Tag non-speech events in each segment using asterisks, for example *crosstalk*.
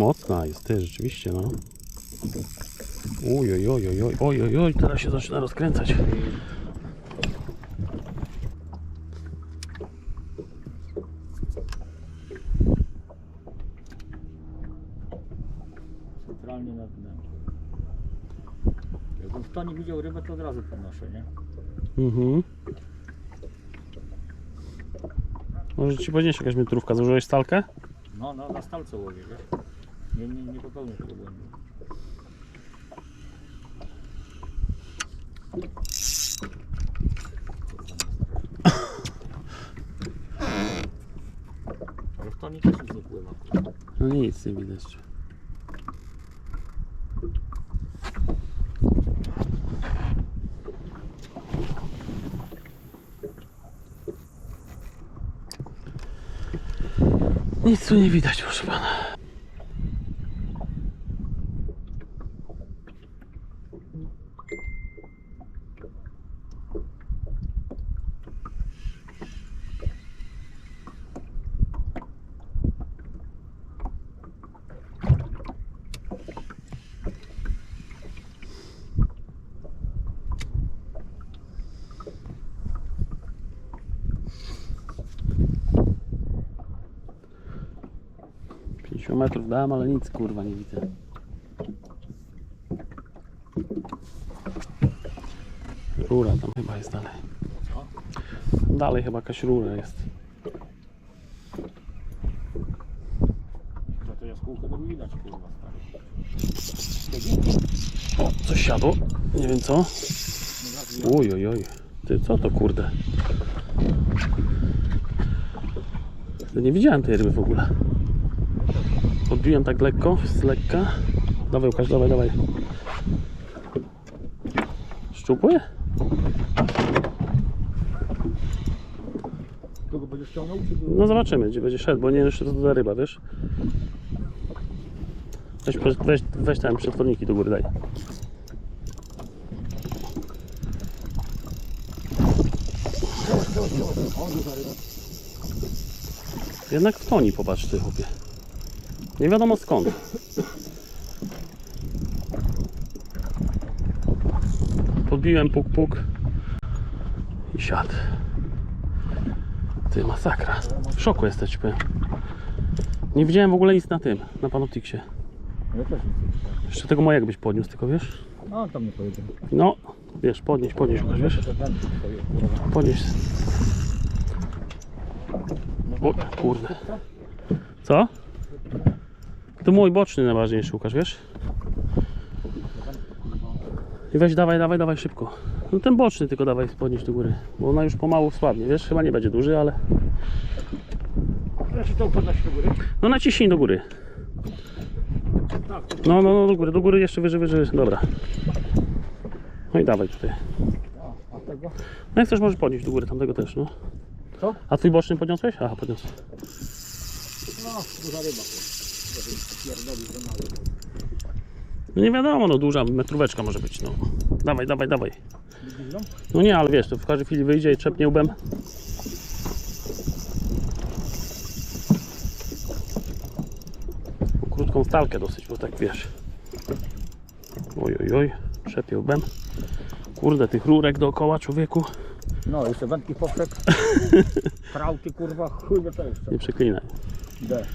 mocna jest, ty, rzeczywiście, no. Uj, oj, oj, oj, oj, oj, oj, oj, teraz się zaczyna rozkręcać. Centralnie nad dnem. Jakbym w to nie widział rybę, to od razu podnoszę, nie? Mhm. Może ci podnieść jakaś metrówka, założyłeś stalkę? No, no, na stalce łowię, wiesz? Nie, nie, nie popełnię tego błędu. Ale w nic nie pływa. No nic, nie widać. Nic tu nie widać, proszę pana. Pięćdziesiąt metrów dałem, ale nic kurwa nie widzę. Rura tam chyba jest dalej. Dalej chyba jakaś rura jest. To jaskółkę to widać, kurwa. O, coś siadło. Nie wiem co. Uj, oj, oj. Ty, co to kurde? Nie widziałem tej ryby w ogóle. Podbiłem tak lekko, z lekka. Dawaj Łukasz, dawaj, dawaj. Szczupły? Kogo będziesz ściągnął, czy No zobaczymy, gdzie będzie szedł, bo nie wiem jeszcze co to za ryba, wiesz? Weź, weź, weź, weź tam przetworniki do góry, daj. Jednak w toni popatrz ty chłopie. Nie wiadomo skąd. Podbiłem puk puk i siadł. Ty masakra. W szoku jesteś, powiem. Nie widziałem w ogóle nic na tym, na Panoptiksie. Ja też nic. Jeszcze tego mojego byś podniósł, tylko wiesz? No, tam nie pojedzie. No, wiesz, podnieś, podnieś, Łukasz, wiesz? Podnieś. O, kurde. Co? To mój boczny najważniejszy, Łukasz, wiesz? I weź, dawaj, dawaj, dawaj szybko. No ten boczny tylko dawaj podnieś do góry, bo ona już pomału słabnie, wiesz? Chyba nie będzie duży, ale... Znaczy to podnosi do góry? No naciśnij do góry. No, no, no, do góry, do góry, jeszcze wyżej, wyżej, dobra. No i dawaj tutaj. No jak chcesz, możesz podnieść do góry, tamtego też, no. Co? A twój boczny podniosłeś? Aha, podniosłeś. No, duża ryba. Mały. No nie wiadomo, no duża metróweczka może być, no. Dawaj, dawaj, dawaj. No nie, ale wiesz, to w każdej chwili wyjdzie i trzepnie łbem. Krótką stalkę dosyć, bo tak wiesz. Oj, oj, oj, trzepie łbem. Kurde, tych rurek dookoła człowieku. No, jeszcze wędki poprzek. *laughs* Krauty, kurwa, chuj co jeszcze. Nie przeklinaj. D.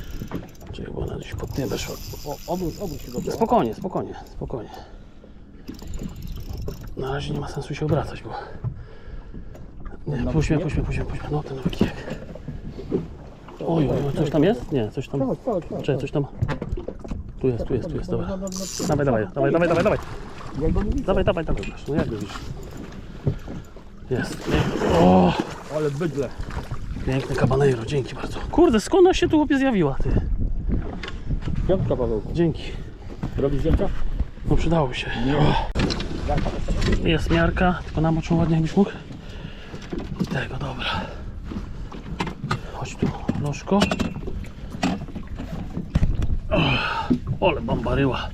Czekaj, bo ona gdzieś pod tym weszła. O, obróć, obróć się do góry. Spokojnie, spokojnie, spokojnie. Na razie nie ma sensu się obracać, bo... Nie, puść mnie, puść mnie, puść mnie, puść mnie. No, ten kijek. Oj, oj, coś tam jest? Nie, coś tam... Czekaj, coś tam... Tu jest, tu jest, tu jest, dobra. Dawaj, dawaj, dawaj, dawaj, dawaj, dawaj. Dawaj, dawaj, dawaj, no jak go widzisz? Jest. O, Ale bydle. piękny kabanero, dzięki bardzo. Kurde, skąd ona się tu chłopie zjawiła, ty? Piątka. Dzięki. Robisz zdjęcia? No przydało się. Jest miarka, tylko namoczą ładnie jakbyś mógł. I tego, dobra. Chodź tu, nóżko. Ole bombaryła.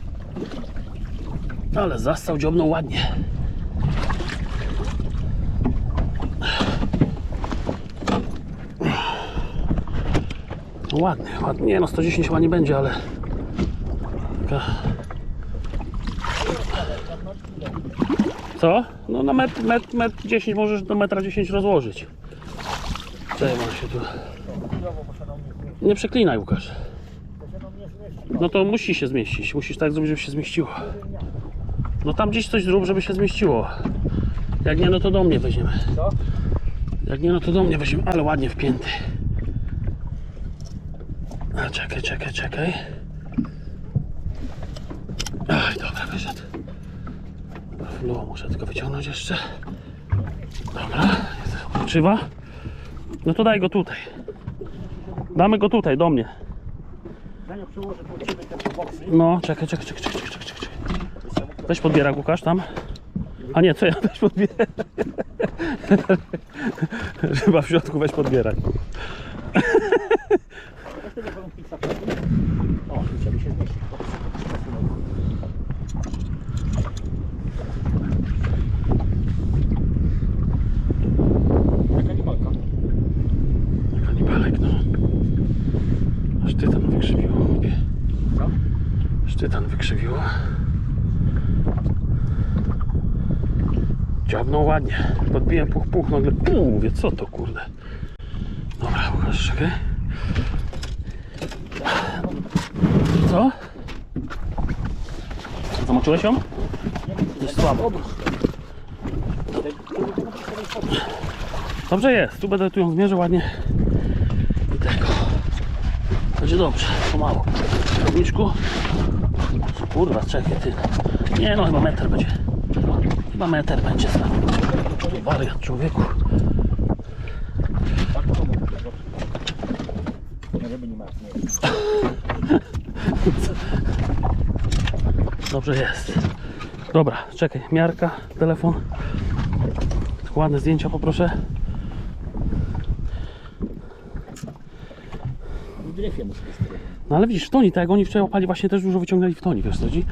Ale zastał dziobną ładnie. No ładny, ładnie. Nie no, 110 chyba nie będzie, ale taka. Co? No na metr, metr, metr 10 możesz do metra 10 rozłożyć. Czekaj, mam się tu. Nie przeklinaj Łukasz. No to musi się zmieścić. Musisz tak zrobić, żeby się zmieściło. No tam gdzieś coś zrób, żeby się zmieściło. Jak nie, no to do mnie weźmiemy. Co? Jak nie, no to do mnie weźmiemy. Ale ładnie wpięty. A czekaj, czekaj, czekaj. Ach, dobra, wyszedł. Flu muszę tylko wyciągnąć jeszcze. Dobra, jest odpoczywa. No to daj go tutaj. Damy go tutaj, do mnie. No, czekaj, czekaj, czekaj, czekaj, czekaj, czekaj. Weź podbierak, Łukasz, tam. A nie, co ja weź podbierak. *laughs* Chyba w środku weź podbierak. Ja wtedy będą pizza. O, tu ciebie się zmieści. Jaka nibalka? Kanibalek, no. Aż tytan wykrzywiło, mówię. Co? Aż tytan wykrzywiło. Dziabnął ładnie. Podbiłem puch, puch, nagle pum, mówię, co to kurde. Dobra, Łukasz, czekaj. Co? Zamoczyłeś ją? Jest słabo. Dobrze jest, tu będę tu ją zmierzę ładnie. I tego. Będzie dobrze, pomału. Kierowniczku. Kurwa, czekaj ty. Nie no, chyba metr będzie. Chyba metr będzie sam. Wariat człowieku. Dobrze jest. Dobra, czekaj, miarka, telefon. Ładne zdjęcia poproszę. W dryfie muszę. No ale widzisz, w toni, tak jak oni wczoraj opali, właśnie też dużo wyciągnęli w toni, wiesz co chodzi?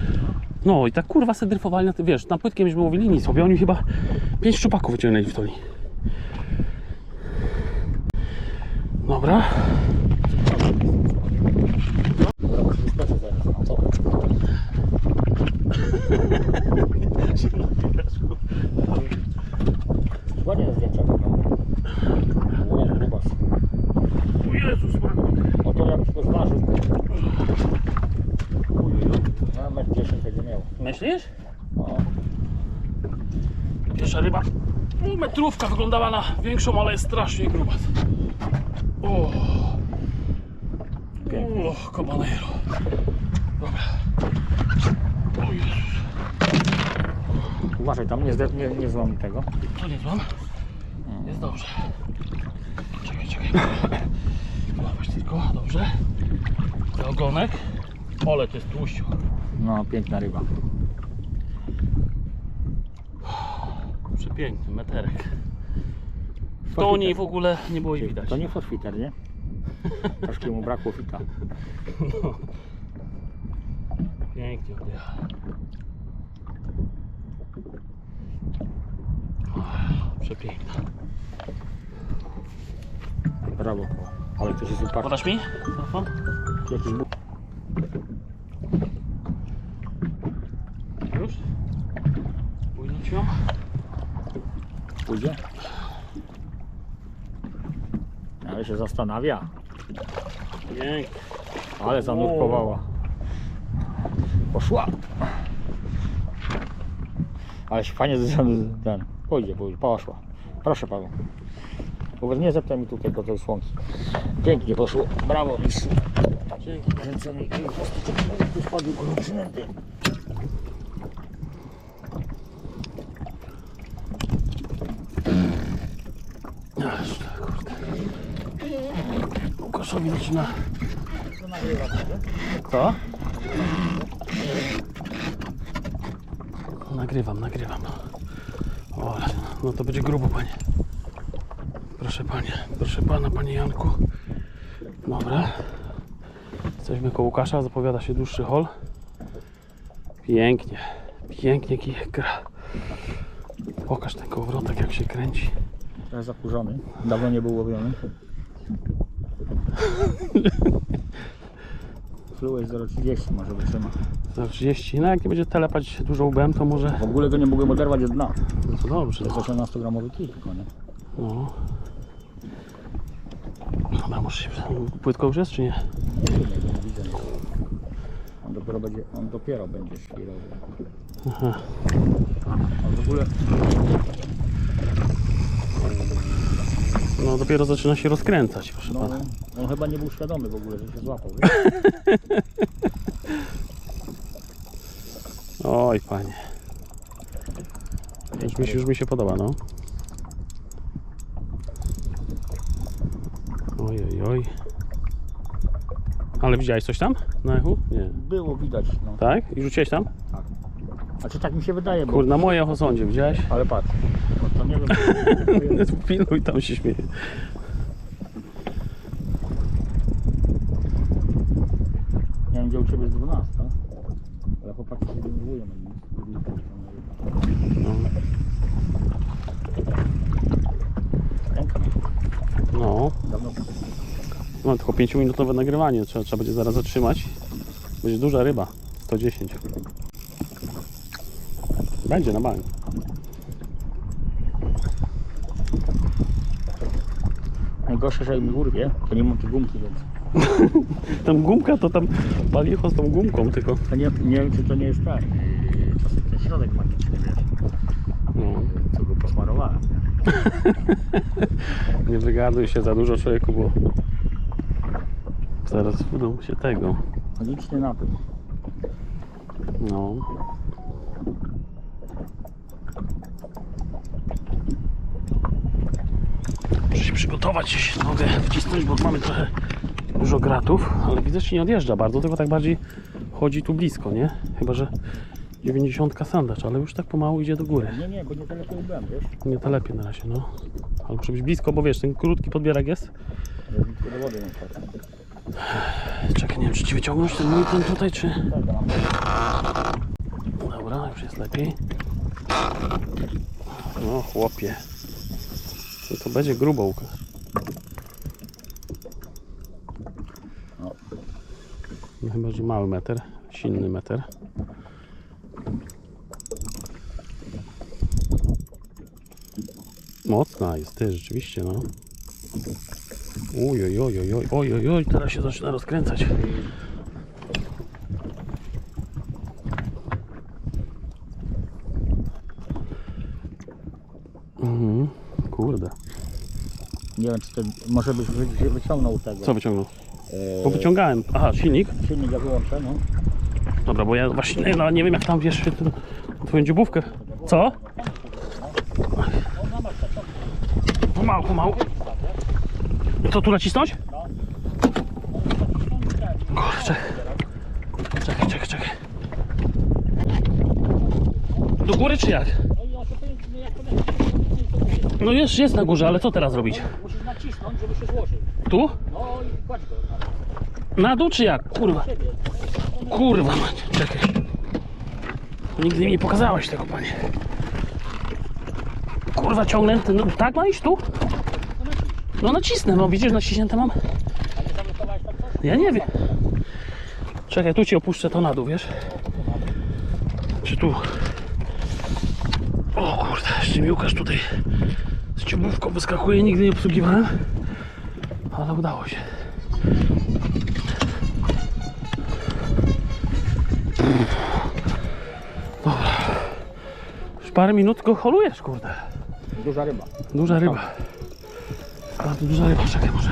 No i tak kurwa se dryfowali na ty, wiesz, na płytkiem myśmy mówili nic sobie, oni chyba pięć szczupaków wyciągnęli w toni. Dobra. *laughs* *laughs* Dobra, muszę wyskoczyć zaraz. Co? Ładnie na zdjęciach wygląda. O, grubas. O Jezus, O to jakbyś go zważył. Na metr 10 będzie miał. Myślisz? No. Pierwsza ryba. U, metrówka wyglądała na większą, ale jest strasznie gruba. O, o cobanero. Dobra. O Jezus, Uważaj tam, nie, zde- nie, nie złamij tego. to nie złam. Jest dobrze. Czekaj, czekaj. Złapać tylko, dobrze. Za ogonek. Ole, to jest tłuściu. No, piękna ryba. Przepiękny meterek. W toni w ogóle nie było jej widać. To nie fosfiter, nie? Troszkę mu brakło fita. Pięknie odjechał. Przepiękna. Brawo. Ale to się super. Podasz mi telefon? Jakiś bóg. Już? Pójdę ją? Pójdzie? Ale się zastanawia. Pięknie. Ale zanurkowała. Poszła. Ale się fajnie ten. Pójdzie, pójdzie, poszła. Proszę Paweł. Uważ, nie zepnę mi tutaj po tej słonki. Pięknie poszło. Brawo, mistrzu. Dzięki. Ręce mi tu spadły przynęty. Aż, kurde. Łukaszowi zaczyna. Co? Nagrywam, nagrywam. O, no to będzie grubo, panie. Proszę panie, proszę pana, panie Janku. Dobra. Jesteśmy koło Łukasza, zapowiada się dłuższy hol. Pięknie, pięknie kijek gra. Pokaż ten kołowrotek jak się kręci. Trochę zakurzony. Dawno nie był łowiony. Flu jest 0,30, może wytrzyma. Za 30. No jak nie będzie telepać dużo łbem, to może... W ogóle go nie mogłem oderwać od dna. No to dobrze. To No. jest 18-gramowy kij tylko, nie? no. Dobra, muszę się... Płytko już jest, czy nie? Nie wiem, nie widzę. On dopiero będzie, on dopiero będzie świrowy. Aha. On w ogóle No dopiero zaczyna się rozkręcać, proszę No, pana. on chyba nie był świadomy w ogóle, że się złapał. wiesz? *laughs* Oj, panie. Już mi, się- już mi się podoba, no. Oj, oj, oj. Ale widziałeś coś tam na echu? Nie. Było widać, no. Tak? I rzuciłeś tam? A czy tak mi się wydaje, bo... Na mojej ochosądzie, widziałeś? Ale patrz, no nie wiem. *laughs* Pilnuj, tam się śmieje. Nie wiem, gdzie u Ciebie jest 12, ale chłopaki się denerwują. No. Ręka no. dawno Mam tylko 5-minutowe nagrywanie, trzeba, trzeba będzie zaraz zatrzymać. Będzie duża ryba, 110. Będzie na bank. Najgorsze, że jak mi urwie, to nie mam tu gumki, więc *laughs* Tam gumka to tam palicho z tą gumką tylko. to nie, nie wiem, czy to nie jest tak. yy, Czasem ten środek magiczny, wiesz, No. co go posmarowałem. Nie *laughs* wygaduj się za dużo człowieku, bo zaraz uda się tego. Magiczny napój. No. Przygotować, nogę wcisnąć, bo mamy trochę dużo gratów, ale widzę, że nie odjeżdża bardzo, tylko tak bardziej chodzi tu blisko, nie? Chyba, że 90 sandacz, ale już tak pomału idzie do góry. Nie, nie, bo nie to byłem, wiesz. Nie to lepiej na razie, no. Ale muszę być blisko, bo wiesz, ten krótki podbierak jest. Do wody nie. Czekaj, nie wiem, czy ci wyciągnąć ten mój ten tutaj, czy... Dobra, już jest lepiej. No chłopie. No to będzie grubo Łukasz. No. No chyba, że mały meter, silny meter. Mocna jest, ty, rzeczywiście, no. Oj, oj, oj, oj, teraz się zaczyna rozkręcać. Mhm, kurde. Nie wiem, czy to może byś wy, wy- wyciągnął tego. Co wyciągnął? Eee, Bo wyciągałem. Aha, silnik. Silnik ja wyłączę, no. Dobra, bo ja właśnie nie, no, nie wiem jak tam wiesz ten, twoją dziobówkę. Co? Pomału, pomału. Co tu nacisnąć? Kurczę. Czekaj, czekaj, czekaj. Do góry czy jak? No jest, jest na górze, ale co teraz robić? Żeby się złożył. Tu? No i kładź go. Na dół czy jak? Kurwa. Kurwa mać, czekaj. Nigdy mi nie pokazałeś tego, panie. Kurwa, ciągnę. No, tak ma iść tu? No nacisnę, no widzisz, naciśnięte mam. Ja nie wiem. Czekaj, tu ci opuszczę to na dół, wiesz? Czy tu? O kurde, jeszcze mi Łukasz tutaj z ciubówką wyskakuje, nigdy nie obsługiwałem. Ale udało się. Już parę minut go holujesz, kurde. Duża ryba. Duża ryba. Bardzo duża ryba, czekaj może.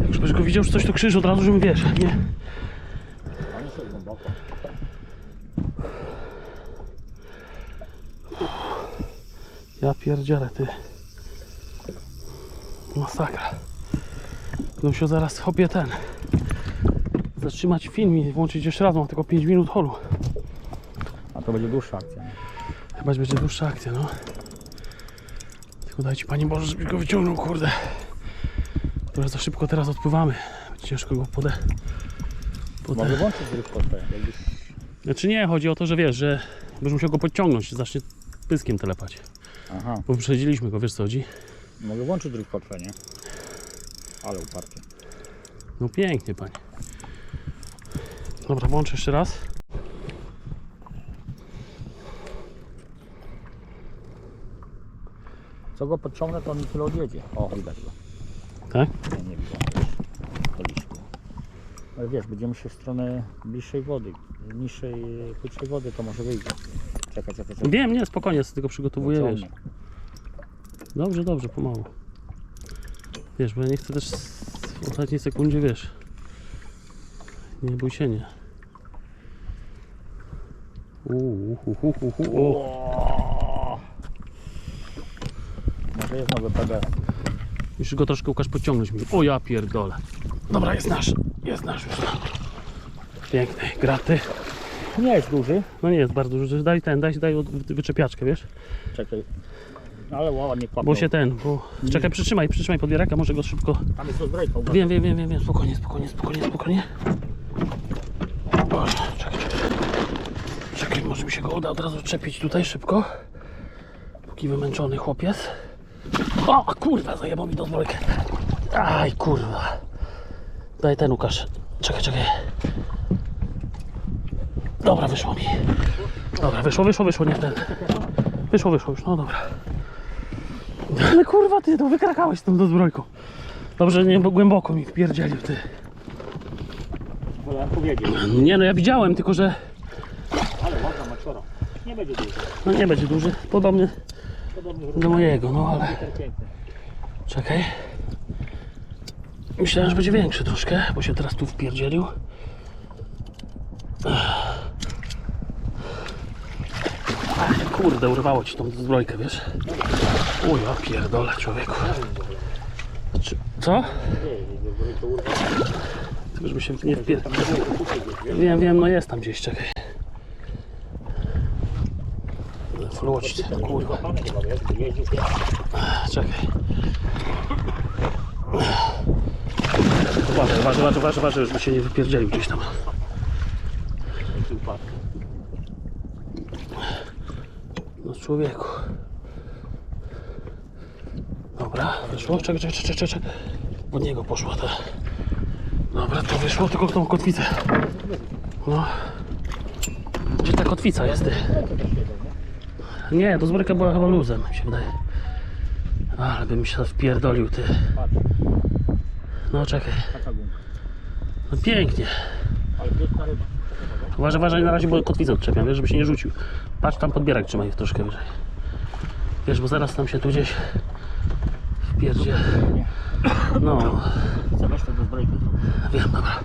Jak już będziesz go widział, że coś to krzyż od razu, żebym wiesz, nie? Ja pierdzielę, ty. Masakra. Będę musiał zaraz hopie ten. Zatrzymać film i włączyć jeszcze raz, mam tylko 5 minut holu. A to będzie dłuższa akcja. nie? Chyba będzie dłuższa akcja, no. Tylko dajcie Panie Boże, żebyś go wyciągnął, kurde. Trochę za szybko teraz odpływamy. Będzie ciężko go pode... pode... Mogę włączyć twoje, jakbyś... Znaczy nie, chodzi o to, że wiesz, że będziesz musiał go podciągnąć, zacznie pyskiem telepać. Aha. Bo wyprzedziliśmy go, wiesz co chodzi? Mogę włączyć drugą kotwę, nie? Ale uparty. No pięknie, panie. Dobra, włączę jeszcze raz. Co go podciągnę, to on mi tyle odjedzie. O, widać go. Tak? Nie, nie widzę. Ale wiesz, będziemy się w stronę bliższej wody. Niższej, płytszej wody to może wyjdzie. Czekaj, czekaj, czekaj. Wiem, nie, spokojnie, sobie tylko przygotowuję, wiesz. Dobrze, dobrze, pomału. Wiesz, bo ja nie chcę też w ostatniej sekundzie, wiesz. Nie bój się, nie. Uuu, hu, hu, hu, hu, o. Może jest nowy PB. Musisz go troszkę Łukasz podciągnąć mi. O ja pierdolę. Dobra, jest nasz. Jest nasz już. Piękny, graty. Nie jest duży. No nie jest bardzo duży. Daj ten, daj, daj wyczepiaczkę, wiesz? Czekaj. Ale ładnie kłapnął. Bo się ten, bo... Czekaj, przytrzymaj, przytrzymaj podbieraka, może go szybko... Tam jest rozbrojka. Wiem, wiem, wiem, wiem, wiem, spokojnie, spokojnie, spokojnie, spokojnie. Boże, czekaj, czekaj. Czekaj, może mi się go uda od razu czepić tutaj szybko. Póki wymęczony chłopiec. O, kurwa, zajebał mi dozbrojkę. Aj, kurwa. Daj ten, Łukasz. Czekaj, czekaj. Dobra, wyszło mi. Dobra, wyszło, wyszło, wyszło, nie ten. Wyszło, wyszło już, no dobra. Ale kurwa, ty to wykrakałeś tą dozbrojką. Dobrze, nie, bo głęboko mi wpierdzielił, ty. Nie no, ja widziałem, tylko że Ale ładna maczora. Nie będzie duży. no nie będzie duży, podobny do mojego, no ale czekaj. Myślałem, że będzie większy troszkę, bo się teraz tu wpierdzielił. Kurde, urwało ci tą zbrojkę, wiesz? O ja pierdolę, człowieku. Czy- Co? Tylko żeby się nie wpier... Wiem, wiem, no jest tam gdzieś, czekaj. Floć, kurwa. Czekaj. Uważaj, uważaj, uważaj, uważaj, żeby się nie wypierdzielił gdzieś tam. No człowieku. Dobra, wyszło. Czekaj, czekaj, czekaj, czekaj. Od niego poszło to. Dobra, to wyszło, tylko w tą kotwicę. No. Gdzie ta kotwica jest, ty? Nie, to zbryka była chyba luzem, mi się wydaje. Ale bym się wpierdolił, ty. No czekaj. No pięknie. Uważaj, uważaj na razie, bo kotwicę odczepiam, wiesz, żeby się nie rzucił. Patrz, tam podbierak trzymaj troszkę wyżej. Wiesz, bo zaraz tam się tu gdzieś wpierdzie. No, weź to do zbrojki. wiem, dobra.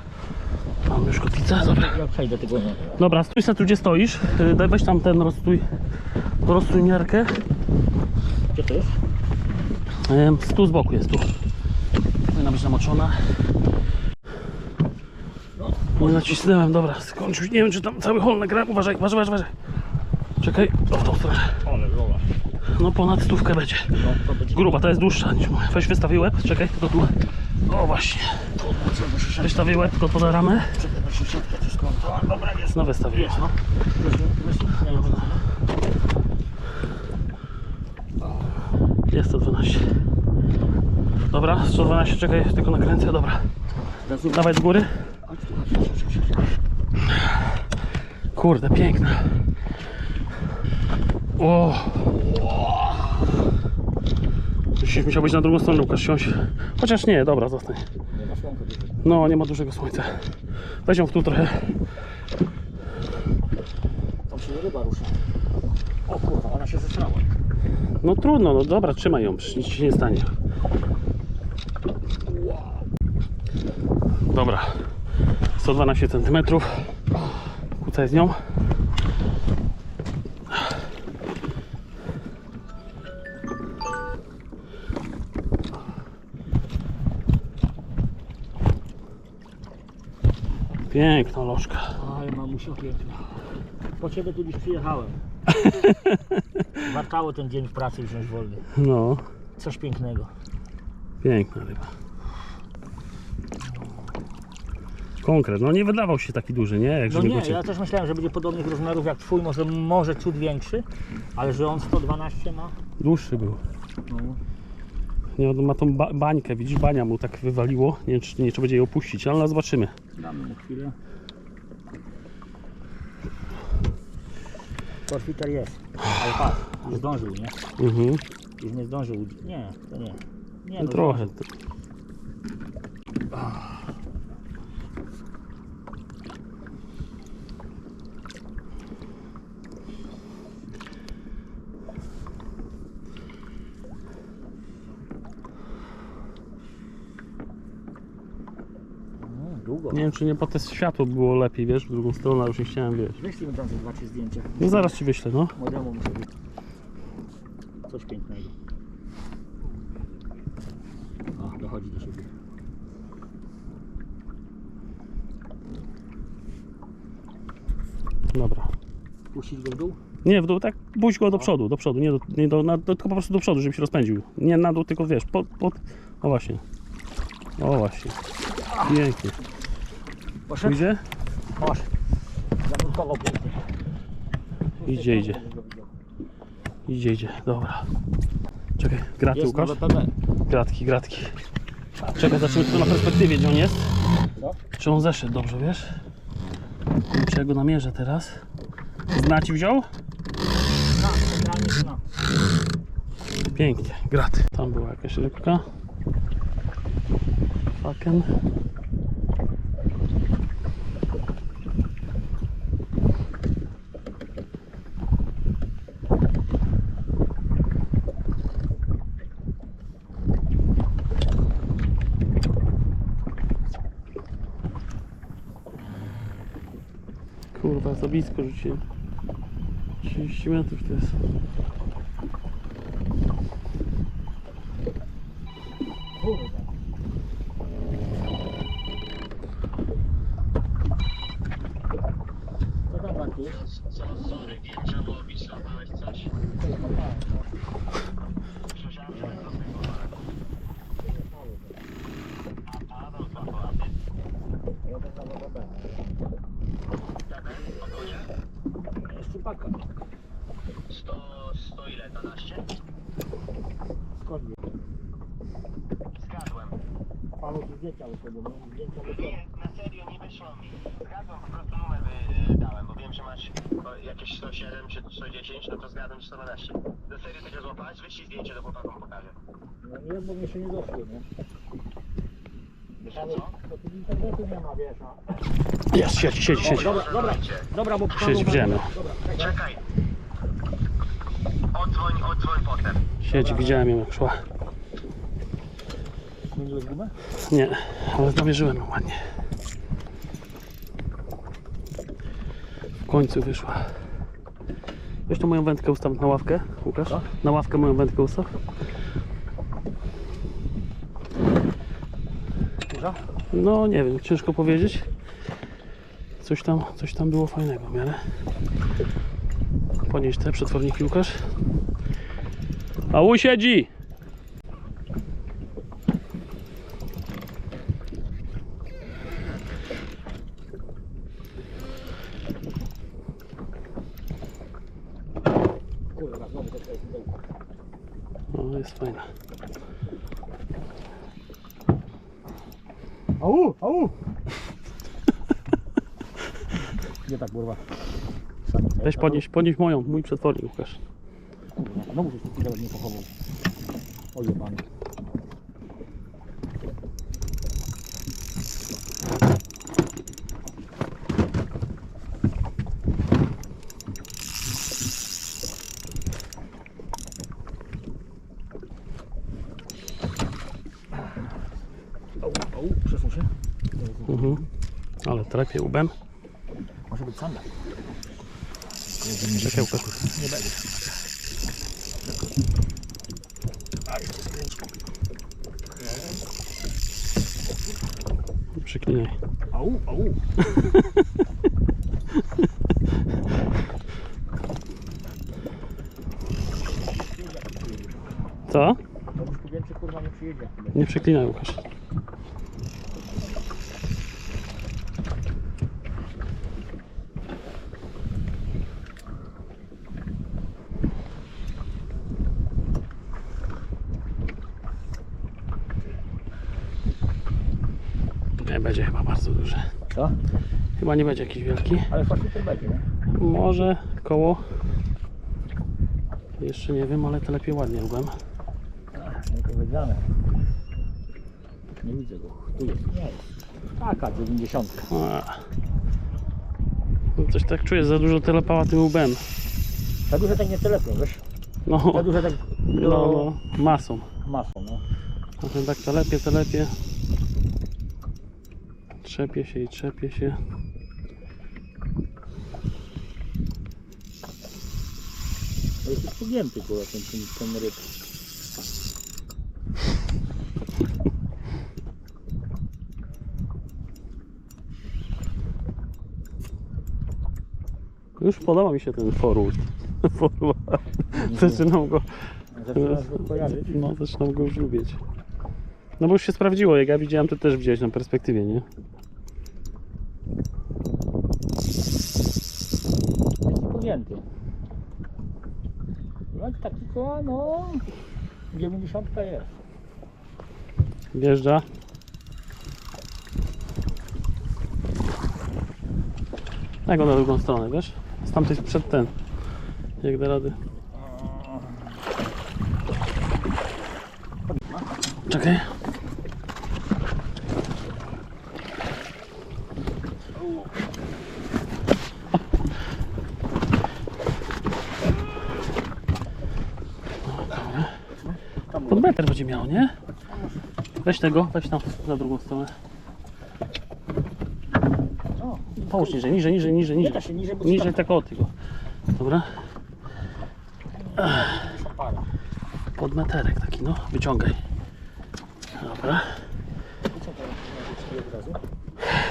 Mam już kotwicę, dobra. Ja przejdę tego nie. Dobra, stój sobie tu, gdzie stoisz. Y, Daj weź tam ten rozstój, rozstój miarkę. Gdzie to jest? Tu z boku jest, tu. Powinna być namoczona. Nie nacisnąłem, dobra, skończył. Nie wiem, czy tam cały hol nagrałem. Uważaj, uważaj, uważaj. Czekaj, o tą stronę. Rola. No ponad stówkę będzie. No to będzie. Gruba, ta jest dłuższa niż moja. Weź wystawię łeb, czekaj, tylko tu. O właśnie. Wystawię łeb tylko pod ramę. Czekaj, muszę siatkę też skąd. Dobra, jest. No wystawię. Jest, no. Jest 112. Dobra, 112, czekaj, tylko nakręcę, dobra. Dawaj do góry. Kurde, piękna. O! Musisz musiał być na drugą stronę, Łukasz, siąść. Chociaż nie, dobra, zostań. No, nie ma dużego słońca. Weź ją w tu trochę. Tam się ryba rusza. O kurwa, ona się zesrała. No trudno, no dobra, trzymaj ją, nic się nie stanie. Dobra, 112 cm. Kucaj z nią. Piękna lożka. Aj, mamusia piękna. Po ciebie tu dziś przyjechałem. *laughs* Wartało ten dzień w pracy wziąć wolny. No, Coś pięknego. piękna ryba. Konkret, no nie wydawał się taki duży, nie? Jak No nie, ja też myślałem, że będzie podobnych rozmiarów jak twój, może, może ciut większy, ale że on 112 ma. Dłuższy był. No. Nie, on ma tą ba bańkę, widzisz, bania mu tak wywaliło. Nie wiem, czy, nie, czy będzie jej opuścić, ale no, zobaczymy. Damy mu chwilę. Korfitar jest, ale patrz, nie zdążył, nie? Mhm. Już nie zdążył. Nie, to nie. Nie, No trochę. Mm, Nie wiem, czy nie po te światło było lepiej, wiesz, w drugą stronę, ale już nie chciałem, wiesz. Wyślij mi tam ze dwa, trzy zdjęcia. No zaraz ci wyślę, no. Młodemu muszę być. Coś pięknego. O, dochodzi do siebie. Dobra. Puścić go w dół? Nie, w dół, tak, puść go do przodu, do przodu, nie, do, nie do, na, do, tylko po prostu do przodu, żeby się rozpędził. Nie na dół, tylko wiesz, pod, pod, o właśnie. O właśnie. Pięknie. Poszedł? Zanurkował pięknie. Idzie, idzie. Idzie, idzie, dobra. Czekaj, graty Jest Łukasz? Gratki, gratki. Czekaj, zobaczymy tylko na perspektywie, gdzie on jest. Co? Czy on zeszedł dobrze, wiesz? Czy ja go namierzę teraz? Zna ci wziął? Na, centralnie na. Pięknie, graty. Tam była jakaś rybka. Faken. Kurwa, za blisko rzuciłem. 30 metrów to jest. Kurde. Co tam Bartu? Sorry, nie trzeba było bić, złapałeś coś. Słyszałem, że to A, no złapała ty. Ja też na nowe PB. Tebe, spokojnie. Szczupaka. 100, 100 ile, 12? Skąd wie? Zgadłem. Zdjęcia wyszedł, no zdjęcia wyszedł. Nie, na serio, nie wyszło mi. Zgadłem, po prostu numer wy, dałem, bo wiem, że masz o, jakieś 107 czy 110, no to zgadłem 112. Na serio tego złapałeś? Wyślij zdjęcie do chłopakom pokażę. No nie, bo mi się nie doszły, nie? Że Paweł, co? to tu internetu nie ma, wiesz, a... Jest, siedzi, siedzi, siedzi. Dobra, dobra, dobra, bo Siedź w ziemię. Dobra, czekaj. Czekaj. Odzwoń, odzwoń potem. Siedzi, widziałem ją jak szła. Zmieniłeś gumę? Nie, ale namierzyłem ją ładnie. W końcu wyszła. Weź tu moją wędkę ustaw na ławkę, Łukasz. Co? Na ławkę moją wędkę ustaw. Kurza? No nie wiem, ciężko powiedzieć. Coś tam, coś tam było fajnego w miarę. Podnieś te przetworniki Łukasz. A u siedzi! Kurwa, znowu to jest dołka. No jest fajna. Au, au! Gdzie ta kurwa? Weź podnieś, podnieś moją, mój przetwornik Łukasz. Kurwa, znowu żeś tu nie pochował. O jebany. Au, au, przesuń się. Mhm. Ale trafie łbem. Może być sandal. Czekaj Łukasz. Nie będzie. Przyklinaj. Au, au. Co? To już tu więcej kurwa nie przyjedzie. Nie przeklinaj Łukasz. Nie będzie chyba bardzo duży. Co? Chyba nie będzie jakiś wielki. Ale faktycznie będzie, nie? Może koło. Jeszcze nie wiem, ale to lepiej ładnie lubem. Nie powiedziane. Nie widzę go. Tu jest. Nie. Taka 90. A. No Coś tak czuję, za dużo telepała tym łbem. Za duże tak nie telepią, wiesz? No, Za duże tak no, no, masą. masą, no. A ten tak telepie, telepie. Trzepie się i trzepie się. To jest pogięty kurwa ten, ten, ten ryb. Już podoba mi się ten forward. *laughs* Forward. Zaczynam go, Zaczynasz go kojarzyć. no, zaczynam go już lubić. No bo już się sprawdziło, jak ja widziałem, to też widziałeś na perspektywie, nie? No taki to, no... 90 jest. Wjeżdża. Jak go na drugą stronę, wiesz? Z tamtej przed ten. Jak da rady. Czekaj. Pod metr będzie miał, nie? Weź tego, weź tam na drugą stronę. Połóż niżej, niżej, niżej, niżej, niżej. niżej, tak o tego. Dobra. są para. Pod meterek taki, no. Wyciągaj. Dobra.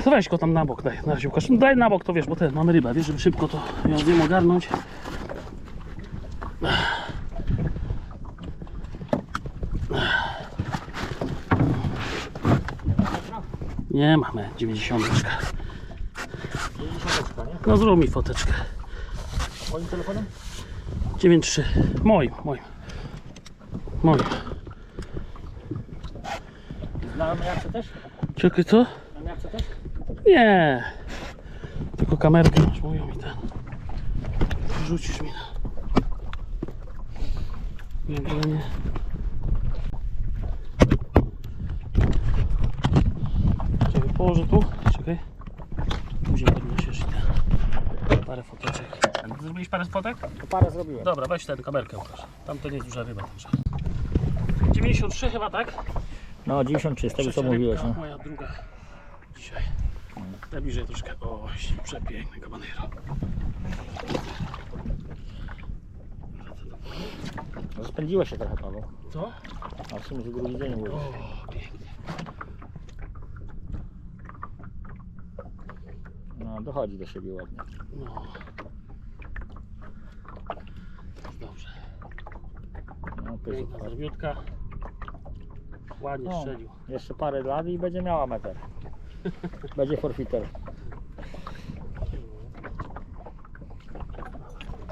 To weź go tam na bok, daj. Na razie Łukasz. No Daj na bok, to wiesz, bo ten mamy rybę, wiesz, żeby szybko to ją wiem ogarnąć. Nie mamy, 90. 90 nie? No zrób mi foteczkę. Moim telefonem? 9-3. Moim, moim. Moim. Na miarce też? Czekaj, co? Na miarce też? Nie. Tylko kamerkę masz moją i ten. Rzucisz mi na. Nie, nie. Położę tu. Czekaj. Później podniesiesz i ten. Parę foteczek. Zrobiliś parę fotek? To parę zrobiłem. Dobra, weź ten kamerkę Łukasz. Tam to nie jest duża ryba, także. 93 chyba, tak? No 93, z tego co mówiłeś. No. Moja druga dzisiaj. Najbliżej troszkę. O, przepiękny kabanero. Spędziłeś się trochę Paweł. Co? A w sumie że drugi dzień mówisz. O, pięknie. No dochodzi do siebie ładnie. No. Dobrze. No, Piękna zrobiutka. Ładnie No. strzelił. Jeszcze parę lat i będzie miała metr. *laughs* Będzie forfiter.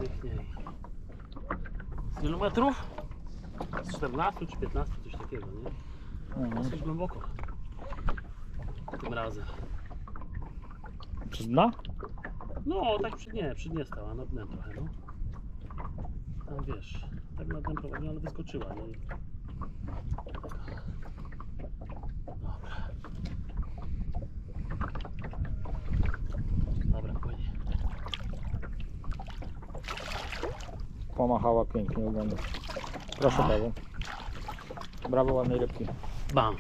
Piękniej. Z ilu metrów? Z 14 czy 15, coś takiego, nie? Mhm. Dosyć głęboko. Tym razem. Przez dna? No, tak przy dnie, przy dnie stała, nad dnem trochę, no. Tam wiesz, tak nad dnem prowadziła, ale wyskoczyła, no i... Dobra. Dobra, płynie. Pomachała pięknie ogonem. Proszę Paweł. Brawo ładnej rybki. Bam.